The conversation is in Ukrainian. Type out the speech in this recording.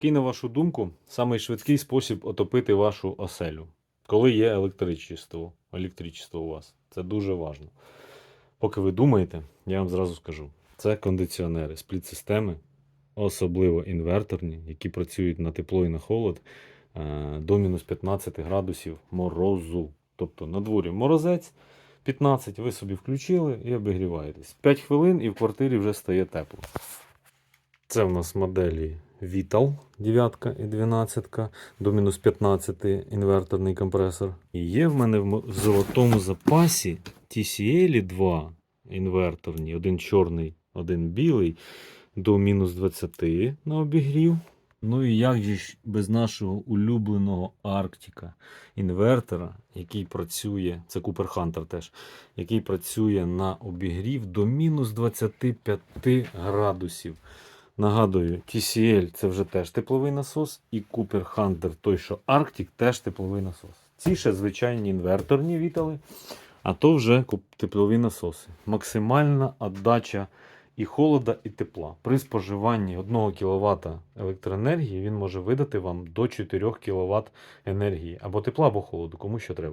Який, на вашу думку, самий швидкий спосіб отопити вашу оселю, коли є електричество, електричество у вас? Це дуже важливо. Поки ви думаєте, я вам зразу скажу: це кондиціонери, спліт-системи, особливо інверторні, які працюють на тепло і на холод е, до мінус 15 градусів морозу. Тобто на дворі морозець 15, ви собі включили і обігріваєтесь. 5 хвилин і в квартирі вже стає тепло. Це в нас моделі Vital 9 і 12 до мінус 15 інверторний компресор. І є в мене в золотому запасі TCL 2 інверторні, один чорний, один білий, до мінус 20 на обігрів. Ну і як же ж без нашого улюбленого Арктика інвертора, який працює, це Cooper Hunter теж, який працює на обігрів до мінус 25 градусів. Нагадую, TCL це вже теж тепловий насос, і Cooper Hunter, той, що Arctic, теж тепловий насос. Ці ще звичайні інверторні вітали, а то вже теплові насоси. Максимальна віддача і холода, і тепла. При споживанні 1 кВт електроенергії він може видати вам до 4 кВт енергії або тепла, або холоду, кому що треба.